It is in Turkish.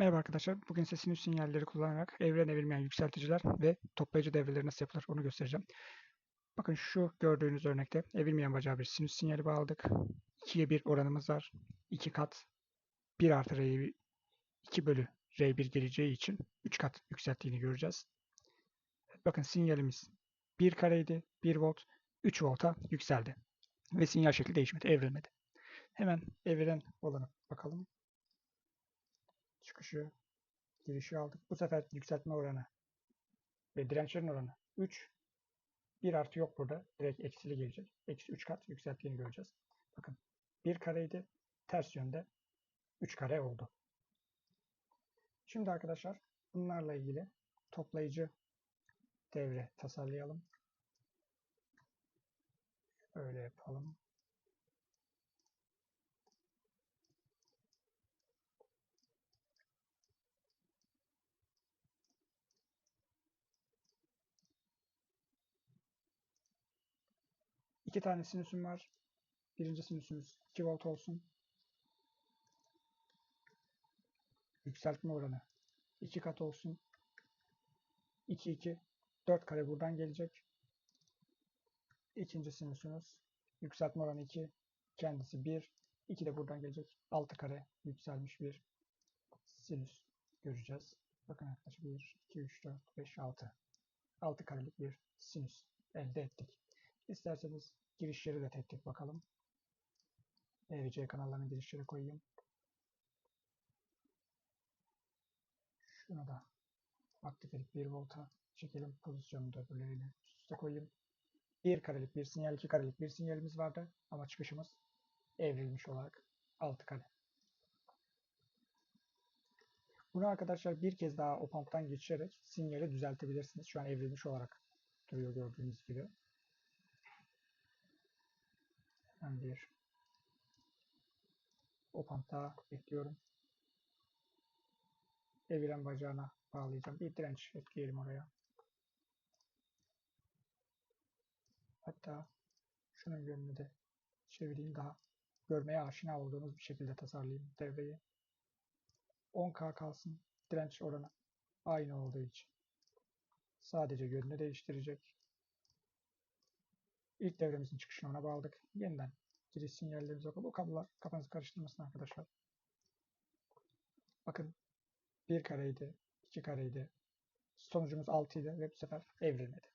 Merhaba arkadaşlar. Bugün size sinüs sinyalleri kullanarak evren evirmeyen yükselticiler ve toplayıcı devreleri nasıl yapılır onu göstereceğim. Bakın şu gördüğünüz örnekte evirmeyen bacağı bir sinüs sinyali bağladık. 2'ye 1 oranımız var. 2 kat 1 artı R 2 bölü R1 geleceği için 3 kat yükselttiğini göreceğiz. Bakın sinyalimiz 1 kareydi. 1 volt 3 volta yükseldi. Ve sinyal şekli değişmedi, evrilmedi. Hemen eviren olanı bakalım çıkışı, girişi aldık. Bu sefer yükseltme oranı ve dirençlerin oranı 3. 1 artı yok burada. Direkt eksili gelecek. Eksi 3 kat yükselttiğini göreceğiz. Bakın 1 kareydi. Ters yönde 3 kare oldu. Şimdi arkadaşlar bunlarla ilgili toplayıcı devre tasarlayalım. Öyle yapalım. İki tane sinüsüm var. Birinci sinüsümüz 2 volt olsun. Yükseltme oranı 2 kat olsun. 2 2 4 kare buradan gelecek. İkinci sinüsümüz yükseltme oranı 2 kendisi 1 2 de buradan gelecek. 6 kare yükselmiş bir sinüs göreceğiz. Bakın arkadaşlar 1 2 3 4 5 6 6 karelik bir sinüs elde ettik. İsterseniz girişleri de tek tek bakalım. E ve C kanallarının girişleri koyayım. Şunu da aktif edip 1 volta çekelim. Pozisyonunu da öbürleriyle üst üste koyayım. 1 karelik bir sinyal, 2 karelik bir sinyalimiz vardı. Ama çıkışımız evrilmiş olarak 6 kare. Bunu arkadaşlar bir kez daha o pump'tan geçirerek sinyali düzeltebilirsiniz. Şu an evrilmiş olarak duruyor gördüğünüz gibi. Ben bir opamp daha ekliyorum. Eviren bacağına bağlayacağım. Bir direnç ekleyelim oraya. Hatta şunun yönünü de çevireyim daha görmeye aşina olduğumuz bir şekilde tasarlayayım devreyi. 10K kalsın. Direnç oranı aynı olduğu için. Sadece yönünü değiştirecek. İlk devremizin çıkışını ona bağladık. Yeniden giriş sinyallerimizi bakalım. Bu kablolar kafanızı karıştırmasın arkadaşlar. Bakın bir kareydi, iki kareydi. Sonucumuz 6 idi ve bu sefer evrilmedi.